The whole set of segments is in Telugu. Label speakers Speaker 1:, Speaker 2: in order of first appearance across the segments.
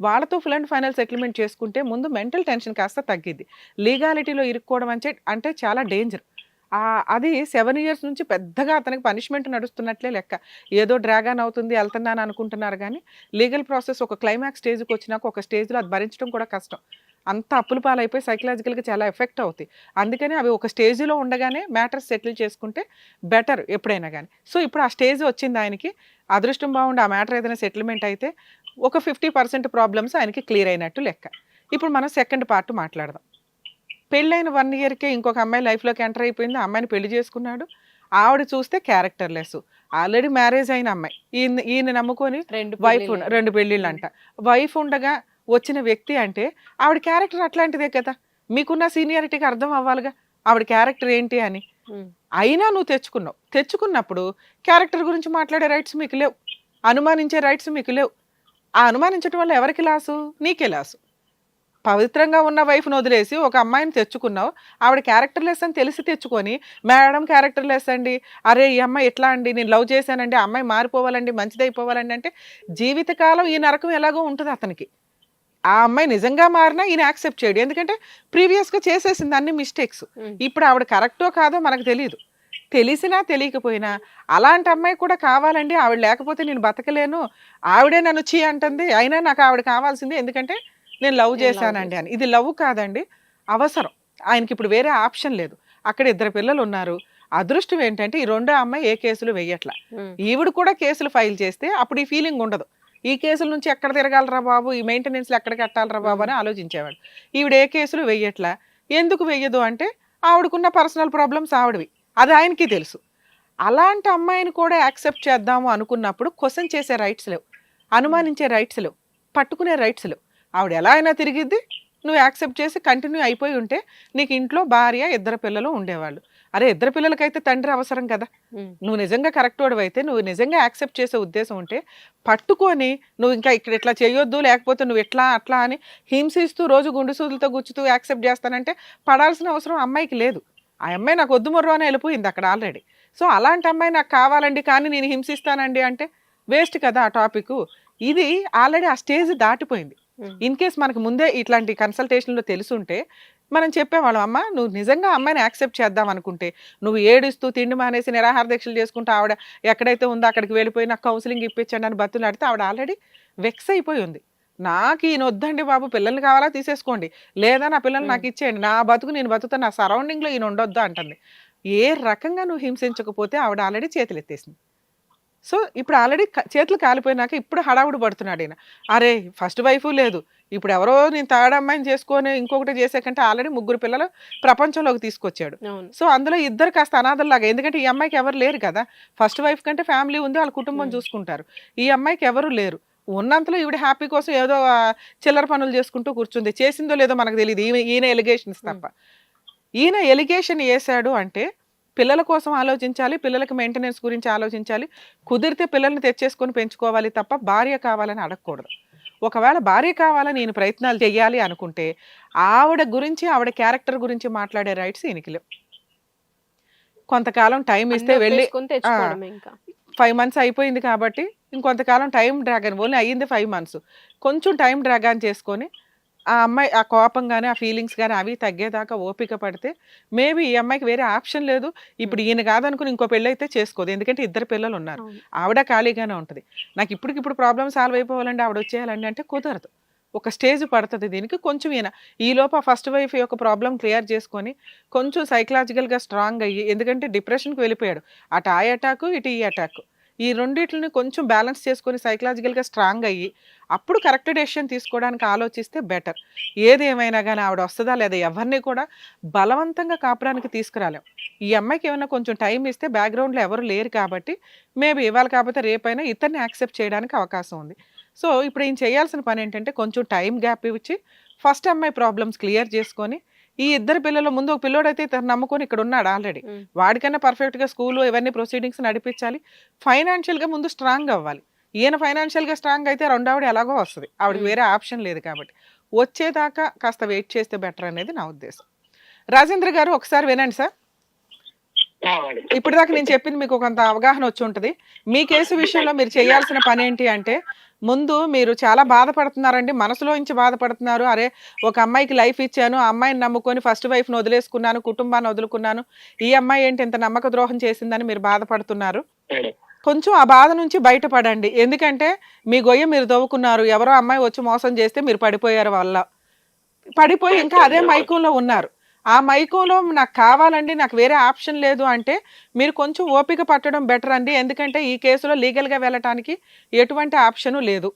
Speaker 1: వాళ్ళతో ఫుల్ అండ్ ఫైనల్ సెటిల్మెంట్ చేసుకుంటే ముందు మెంటల్ టెన్షన్ కాస్త తగ్గిద్ది. లీగాలిటీలో ఇరుక్కోవడం అంటే అంటే చాలా డేంజర్ అది సెవెన్ ఇయర్స్ నుంచి పెద్దగా అతనికి పనిష్మెంట్ నడుస్తున్నట్లే లెక్క. ఏదో డ్రాగన్ అవుతుంది వెళ్తున్నాను అనుకుంటున్నారు కానీ లీగల్ ప్రాసెస్ ఒక క్లైమాక్స్ స్టేజ్కి వచ్చినాక ఒక స్టేజ్లో అది భరించడం కూడా కష్టం. అంత అప్పుల పాలైపోయి సైకలాజికల్గా చాలా ఎఫెక్ట్ అవుతాయి. అందుకని అవి ఒక స్టేజ్లో ఉండగానే మ్యాటర్స్ సెటిల్ చేసుకుంటే బెటర్ ఎప్పుడైనా కానీ సో ఇప్పుడు ఆ స్టేజ్ వచ్చింది ఆయనకి అదృష్టం బాగుండి ఆ మ్యాటర్ ఏదైనా సెటిల్మెంట్ అయితే ఒక ఫిఫ్టీ పర్సెంట్ ప్రాబ్లమ్స్ ఆయనకి క్లియర్ అయినట్టు లెక్క. ఇప్పుడు మనం సెకండ్ పార్ట్ మాట్లాడదాం. పెళ్ళైన వన్ ఇయర్కే ఇంకొక అమ్మాయి లైఫ్లోకి ఎంటర్ అయిపోయింది ఆ అమ్మాయిని పెళ్ళి చేసుకున్నాడు. ఆవిడ చూస్తే క్యారెక్టర్ లెస్ ఆల్రెడీ మ్యారేజ్ అయిన అమ్మాయి. ఈయన ఈయన నమ్ముకొని
Speaker 2: రెండు
Speaker 1: వైఫ్. రెండు పెళ్ళిళ్ళు అంట వైఫ్ ఉండగా వచ్చిన వ్యక్తి అంటే ఆవిడ క్యారెక్టర్ అట్లాంటిదే కదా. మీకున్న సీనియారిటీకి అర్థం అవ్వాలిగా. ఆవిడ క్యారెక్టర్ ఏంటి అని. అయినా నువ్వు తెచ్చుకున్నావు. తెచ్చుకున్నప్పుడు క్యారెక్టర్ గురించి మాట్లాడే రైట్స్ మీకు లేవు. అనుమానించే రైట్స్ మీకు లేవు. ఆ అనుమానించడం వల్ల ఎవరికి లాసు? నీకే లాసు. పవిత్రంగా ఉన్న వైఫ్ను వదిలేసి ఒక అమ్మాయిని తెచ్చుకున్నావు. ఆవిడ క్యారెక్టర్ లెస్ అని తెలిసి తెచ్చుకొని మేడం క్యారెక్టర్ లెస్ అండి. అరే ఈ అమ్మాయి ఎట్లా అండి? నేను లవ్ చేశానండి. ఆ అమ్మాయి మారిపోవాలండి మంచిదైపోవాలండి అంటే జీవితకాలం ఈ నరకం ఎలాగో ఉంటుంది అతనికి. ఆ అమ్మాయి నిజంగా మారినా ఈయన యాక్సెప్ట్ చేయడు. ఎందుకంటే ప్రీవియస్గా చేసేసింది అన్ని మిస్టేక్స్. ఇప్పుడు ఆవిడ కరెక్టో కాదో మనకు తెలియదు తెలిసినా తెలియకపోయినా అలాంటి అమ్మాయి కూడా కావాలండి. ఆవిడ లేకపోతే నేను బతకలేను. ఆవిడే నన్ను చీ అంటుంది. అయినా నాకు ఆవిడ కావాల్సింది. ఎందుకంటే నేను లవ్ చేశానండి అని. ఇది లవ్ కాదండి. అవసరం. ఆయనకి ఇప్పుడు వేరే ఆప్షన్ లేదు. అక్కడ ఇద్దరు పిల్లలు ఉన్నారు. అదృష్టం ఏంటంటే ఈ రెండో అమ్మాయి ఏ కేసులు వెయ్యట్ల
Speaker 2: ఉమ్.
Speaker 1: ఈవిడ కూడా కేసులు ఫైల్ చేస్తే అప్పుడు ఈ ఫీలింగ్ ఉండదు. ఈ కేసుల నుంచి ఎక్కడ తిరగాలరా బాబు? ఈ మెయింటెనెన్స్లు ఎక్కడ కట్టాలరా బాబు అని ఆలోచించేవాడు. ఈవిడ ఏ కేసులు వెయ్యట్లా? ఎందుకు వెయ్యదు అంటే ఆవిడకున్న పర్సనల్ ప్రాబ్లమ్స్ ఆవిడవి. అది ఆయనకి తెలుసు. అలాంటి అమ్మాయిని కూడా యాక్సెప్ట్ చేద్దాము అనుకున్నప్పుడు క్వశ్చన్ చేసే రైట్స్ లేవు. అనుమానించే రైట్స్ లేవు. పట్టుకునే రైట్స్ లేవు. ఆవిడ ఎలా అయినా తిరిగిద్ది. నువ్వు యాక్సెప్ట్ చేసి కంటిన్యూ అయిపోయి ఉంటే నీకు ఇంట్లో భార్య ఇద్దరు పిల్లలు ఉండేవాళ్ళు. అరే ఇద్దరు పిల్లలకైతే తండ్రి అవసరం కదా. నువ్వు నిజంగా కరెక్ట్ అయితే నువ్వు నిజంగా యాక్సెప్ట్ చేసే ఉద్దేశం ఉంటే పట్టుకొని నువ్వు ఇంకా ఇక్కడ ఇట్లా చేయొద్దు లేకపోతే నువ్వు ఎట్లా అట్లా అని హింసిస్తూ రోజు గుండు సూదులతో గుచ్చుతూ యాక్సెప్ట్ చేస్తానంటే పడాల్సిన అవసరం అమ్మాయికి లేదు. ఆ అమ్మాయి నాకు వద్దు మొర్రో అని వెళ్ళిపోయింది అక్కడ ఆల్రెడీ. సో అలాంటి అమ్మాయి నాకు కావాలండి కానీ నేను హింసిస్తానండి అంటే వేస్ట్ కదా ఆ టాపిక్. ఇది ఆల్రెడీ ఆ స్టేజ్ దాటిపోయింది. ఇన్ కేస్ మనకు ముందే ఇట్లాంటి కన్సల్టేషన్లో తెలుసుంటే మనం చెప్పేవాళ్ళం అమ్మ నువ్వు నిజంగా అమ్మాయిని యాక్సెప్ట్ చేద్దాం అనుకుంటే నువ్వు ఏడుస్తూ తిండి మానేసి నిరాహార దీక్షలు చేసుకుంటూ ఆవిడ ఎక్కడైతే ఉందో అక్కడికి వెళ్ళిపోయి నాకు కౌన్సిలింగ్ ఇప్పించండి అని బతులాడితే ఆవిడ ఆల్రెడీ వెక్స్ అయిపోయి ఉంది. నాకు ఈయన వద్దండి బాబు పిల్లల్ని కావాలా తీసేసుకోండి. లేదా నా పిల్లల్ని నాకు ఇచ్చేయండి. నా బతుకు నేను బతుకుతా నా సరౌండింగ్లో ఈయన ఉండొద్దు అంటుంది. ఏ రకంగా నువ్వు హింసించకపోతే ఆవిడ ఆల్రెడీ చేతులు ఎత్తేసింది సో ఇప్పుడు ఆల్రెడీ చేతులు కాలిపోయినాక ఇప్పుడు హడావుడు పడుతున్నాడు ఈయన. అరే ఫస్ట్ వైఫ్ లేదు. ఇప్పుడు ఎవరో నేను థర్డ్ అమ్మాయిని చేసుకొని ఇంకొకటి చేసే కంటే ఆల్రెడీ ముగ్గురు పిల్లలు ప్రపంచంలోకి తీసుకొచ్చాడు. సో అందులో ఇద్దరు కాస్త అనాథల్లాగా ఎందుకంటే ఈ అమ్మాయికి ఎవరు లేరు కదా. ఫస్ట్ వైఫ్ కంటే ఫ్యామిలీ ఉంది వాళ్ళ కుటుంబం. చూసుకుంటారు. ఈ అమ్మాయికి ఎవరు లేరు. ఉన్నంతలో ఈవిడ హ్యాపీ కోసం ఏదో చిల్లర పనులు చేసుకుంటూ కూర్చుంది. చేసిందో లేదో మనకు తెలియదు ఈయన ఈయన ఎలిగేషన్స్ తప్ప. ఈయన ఎలిగేషన్ వేశాడు అంటే పిల్లల కోసం ఆలోచించాలి పిల్లలకి మెయింటెనెన్స్ గురించి ఆలోచించాలి కుదిరితే పిల్లల్ని తెచ్చేసుకొని పెంచుకోవాలి తప్ప భార్య కావాలని అడగకూడదు. ఒకవేళ భార్య కావాలని నేను ప్రయత్నాలు చేయాలి అనుకుంటే ఆవిడ గురించి ఆవిడ క్యారెక్టర్ గురించి మాట్లాడే రైట్స్ ఈయనకి లేవు కొంతకాలం టైం ఇస్తే వెళ్ళి ఫైవ్ మంత్స్ అయిపోయింది కాబట్టి ఇంకొంతకాలం టైం డ్రాగన్ ఓన్లీ అయ్యింది ఫైవ్ మంత్స్. కొంచెం టైం డ్రాగన్ చేసుకొని ఆ అమ్మాయి ఆ కోపం కానీ ఆ ఫీలింగ్స్ కానీ అవి తగ్గేదాకా ఓపిక పడితే మేబీ ఈ అమ్మాయికి వేరే ఆప్షన్ లేదు. ఇప్పుడు ఈయన కాదనుకుని ఇంకో పెళ్ళి అయితే చేసుకోదు. ఎందుకంటే ఇద్దరు పిల్లలు ఉన్నారు. ఆవిడ ఖాళీగానే ఉంటుంది. నాకు ఇప్పటికిప్పుడు ప్రాబ్లమ్ సాల్వ్ అయిపోవాలండి ఆవిడ వచ్చేయాలండి అంటే కుదరదు. ఒక స్టేజ్ పడుతుంది దీనికి. కొంచెం ఈయన ఈలోపు ఫస్ట్ వైఫ్ యొక్క ప్రాబ్లం క్లియర్ చేసుకొని కొంచెం సైకలాజికల్గా స్ట్రాంగ్ అయ్యి ఎందుకంటే డిప్రెషన్కి వెళ్ళిపోయాడు. అటు ఆ అటాక్ ఇటు ఈ అటాక్. ఈ రెండిట్లని కొంచెం బ్యాలెన్స్ చేసుకొని సైకలాజికల్గా స్ట్రాంగ్ అయ్యి అప్పుడు కరెక్ట్ డెసిషన్ తీసుకోవడానికి ఆలోచిస్తే బెటర్. ఏది ఏమైనా కానీ ఆవిడ వస్తుందా లేదా ఎవరిని కూడా బలవంతంగా కాపురానికి తీసుకురాలేం. ఈ అమ్మాయికి ఏమైనా కొంచెం టైం ఇస్తే బ్యాక్గ్రౌండ్లో ఎవరు లేరు కాబట్టి మేబీ ఇవాళ కాకపోతే రేపైనా ఇతన్ని యాక్సెప్ట్ చేయడానికి అవకాశం ఉంది. సో ఇప్పుడు ఈయన చేయాల్సిన పని ఏంటంటే కొంచెం టైం గ్యాప్ ఇచ్చి ఫస్ట్ అమ్మాయి ప్రాబ్లమ్స్ క్లియర్ చేసుకొని ఈ ఇద్దరు పిల్లల ముందు ఒక పిల్లోడైతే ఇతను నమ్ముకొని ఇక్కడ ఉన్నాడు ఆల్రెడీ. వాడికన్నా పర్ఫెక్ట్గా స్కూల్ ఇవన్నీ ప్రొసీడింగ్స్ నడిపించాలి. ఫైనాన్షియల్గా ముందు స్ట్రాంగ్ అవ్వాలి. ఈయన ఫైనాన్షియల్గా స్ట్రాంగ్ అయితే రెండావిడ ఎలాగో వస్తుంది. ఆవిడకి. వేరే ఆప్షన్ లేదు కాబట్టి. వచ్చేదాకా కాస్త వెయిట్ చేస్తే బెటర్ అనేది నా ఉద్దేశం. రాజేంద్ర గారు ఒకసారి వినండి సార్. ఇప్పటిదాకా నేను చెప్పింది మీకు కొంత అవగాహన వచ్చి ఉంటుంది. మీ కేసు విషయంలో మీరు చేయాల్సిన పని ఏంటి అంటే ముందు మీరు చాలా బాధపడుతున్నారండి మనసులో నుంచి బాధపడుతున్నారు. అరే ఒక అమ్మాయికి లైఫ్ ఇచ్చాను ఆ అమ్మాయిని నమ్ముకొని ఫస్ట్ వైఫ్ని వదిలేసుకున్నాను కుటుంబాన్ని వదులుకున్నాను. ఈ అమ్మాయి ఏంటి ఇంత నమ్మక ద్రోహం చేసిందని మీరు బాధపడుతున్నారు? కొంచెం ఆ బాధ నుంచి బయటపడండి. ఎందుకంటే మీ గొయ్య మీరు దవ్వుకున్నారు ఎవరో అమ్మాయి వచ్చి మోసం చేస్తే మీరు పడిపోయారు వల్ల పడిపోయి ఇంకా అదే మైకంలో ఉన్నారు. ఆ మైకంలో నాకు కావాలండి నాకు వేరే ఆప్షన్ లేదు అంటే మీరు కొంచెం ఓపిక పట్టడం బెటర్ అండి. ఎందుకంటే ఈ కేసులో లీగల్గా వెళ్ళటానికి ఎటువంటి ఆప్షన్ లేదు.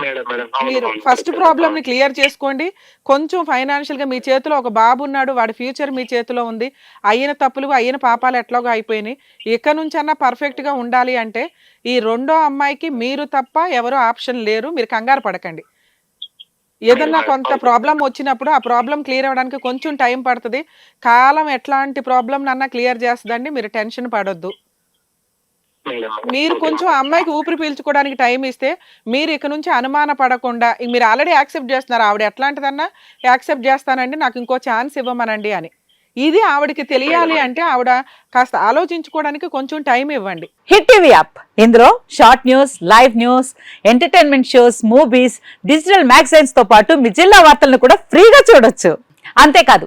Speaker 1: మీరు. ఫస్ట్ ప్రాబ్లమ్ని క్లియర్ చేసుకోండి. కొంచెం ఫైనాన్షియల్గా మీ చేతిలో ఒక బాబు ఉన్నాడు. వాడి ఫ్యూచర్ మీ చేతిలో ఉంది. అయిన తప్పులు అయిన పాపాలు ఎట్లాగో అయిపోయినాయి. ఇక నుంచన్నా పర్ఫెక్ట్గా ఉండాలి అంటే ఈ రెండో అమ్మాయికి మీరు తప్ప ఎవరో ఆప్షన్ లేరు. మీరు కంగారు పడకండి. ఏదన్నా కొంత ప్రాబ్లం వచ్చినప్పుడు ఆ ప్రాబ్లం క్లియర్ అవ్వడానికి కొంచెం టైం పడుతుంది. కాలం ఎట్లాంటి ప్రాబ్లం నన్నా క్లియర్ చేస్తుందండి. మీరు టెన్షన్ పడొద్దు. మీరు కొంచెం అమ్మాయికి ఊపిరి పీల్చుకోవడానికి టైం ఇస్తే మీరు ఇక నుంచి అనుమాన పడకుండా మీరు ఆల్రెడీ యాక్సెప్ట్ చేస్తున్నారు ఆవిడ ఎట్లాంటిదన్నా యాక్సెప్ట్ చేస్తానండి నాకు ఇంకో ఛాన్స్ ఇవ్వమనండి అని. ఇది ఆవిడకి తెలియాలి అంటే ఆవిడ కాస్త ఆలోచించుకోవడానికి కొంచెం టైం ఇవ్వండి.
Speaker 2: Hit TV app. ఇందులో short news live news entertainment shows movies digital మ్యాగజైన్స్తో పాటు మీ జిల్లా వార్తలను కూడా ఫ్రీగా చూడొచ్చు. అంతేకాదు